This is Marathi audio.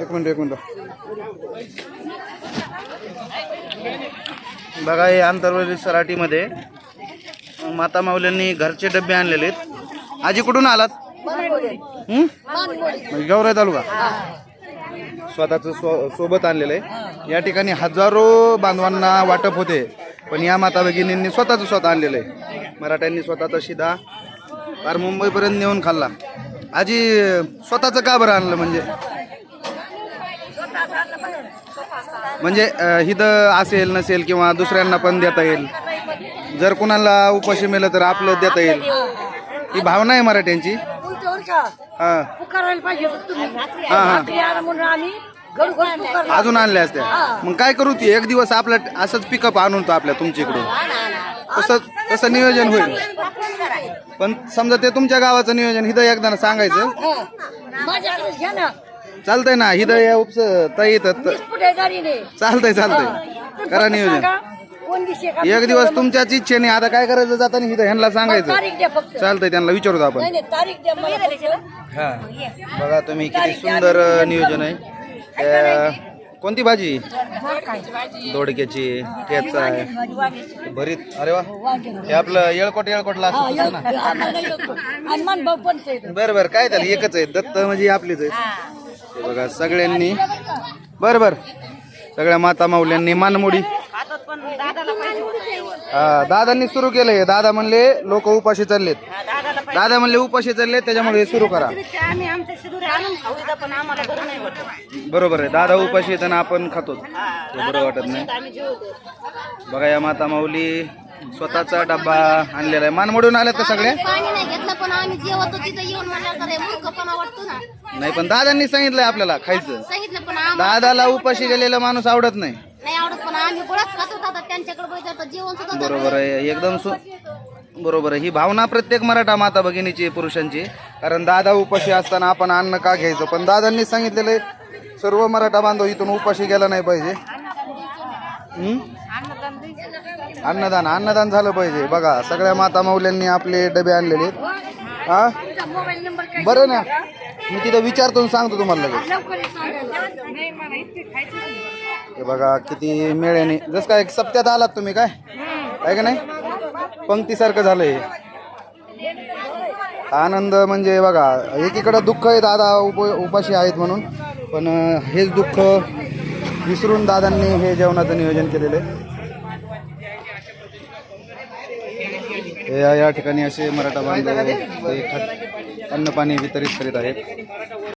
एक मिनट एक मिनट. बघा हे आंतरवली सराटीमध्ये माता माऊल्यांनी घरचे डबे आणलेले आहेत. आजी कुठून आलात? हं? म्हणजे गौराई तालुका. स्वतःच सोबत आणलेलं आहे. या ठिकाणी हजारो बांधवांना वाटप होते. पण या माता भगिनींनी स्वतःच स्वतः आणलेलं आहे. मराठ्यांनी स्वतःचा शिधा फार मुंबईपर्यंत नेऊन खाल्ला. आजी स्वतःचं का बरं आणलं म्हणजे? म्हणजे अं, हिथं असेल नसेल किंवा दुसऱ्यांना पण देता येईल. जर कुणाला उपाशी मिळलं तर आपलं देता येईल. ही भावना आहे मराठ्यांची? अजून आणल्या असत्या. मग काय करू ती? एक दिवस आपलं असंच पिकअप आणून तो आपल्या तुमच्या इकडून तसं तसं नियोजन होईल. पण समजा ते तुमच्या गावाचं नियोजन हिथं एकदा सांगायचं. हा. माझ्याकडे घ्या ना. चालतंय ना हिथं या उपस ताई येतात वीस फुटे गाडीने. चालतंय चालतंय. करा नियोजन. कोण का एक दिवस तुमच्याच इच्छेने आता काय करायचं जाताना हिथं ह्यांना सांगायचं. तारीख द्या फक्त. चालतंय त्यांना विचारूत आपण. नाही नाही तारीख द्या मला फक्त. हा. बघा तुम्ही किती सुंदर अ, नियोजन आहे. त्या- कोणती भाजी? दोडक्याची ठेचा आहे भरीत. अरे वा. हे आपलं येळकोट येळकोटला असं तसं ना? आम्हाला येतो. हनुमान भाऊ पण ते येतो. बरं बरं. काय त्याला एकच आहे. दत्त म्हणजे आपलीच आहे. हे. बघा सगळ्यांनी बरं बरं. सगळ्या माता माऊल्यांनी मानमोडी हा दादांनी सुरू केलंय. दादा म्हणले लोक उपाशी चाललेत. दादा म्हणले उपाशी चाललेत त्याच्यामुळे हे सुरू करा. आम्ही आमच्या शिदुरी आणून खाऊ इथं, पण आम्हाला बरं नाही वाटत. बरोबर आहे. दादा उपाशी येताना आपण खातो. ते बरं वाटत नाही. बघा या माता माऊली स्वतःचा डब्बा आणलेला आहे. मानमोडून आल्यात का सगळे? पाणी नाही घेतलं पण आम्ही जेवतो तिथं येऊन म्हणलं तर हे मूर्खपणा वाटतो ना. नाही पण दादांनी सांगितलंय आपल्याला खायचं. सांगितलं पण आम्हाला दादाला उपाशी गेलेला माणूस आवडत नाही. नाही आवडत पण आम्ही गोळाच खात होता तर त्यांच्याकडे बघितलं तर जेवण सुद्धा बरोबर आहे. एकदम सु बरोबर आहे. ही भावना प्रत्येक मराठा माता भगिनीची पुरुषांची. कारण दादा उपाशी असताना आपण अन्न का घ्यायचं? पण दादांनी सांगितलेलं आहे, सर्व मराठा बांधव इथून उपाशी गेला नाही पाहिजे? अन्नदान अन्नदान झालं पाहिजे. बघा सगळ्या माता माऊल्यांनी आपले डबे आणलेले आहेत. हा? बरं ना? मी तिथं विचारतो सांगतो तुम्हाला लगेच. हे बघा किती मेळ्याने. जसं काय सप्त्यात आलात तुम्ही काय? आहे का नाही? पंक्तीसारखं झालंय आनंद म्हणजे बघा एकीकडं दुःख आहे दादा उप उपाशी आहेत म्हणून. पण हेच दुःख विसरून दादांनी हे जेवणाचं नियोजन केलेलं आहे. हे या- या ठिकाणी असे मराठा बांधव हे अन्नपाणी वितरित करीत आहेत.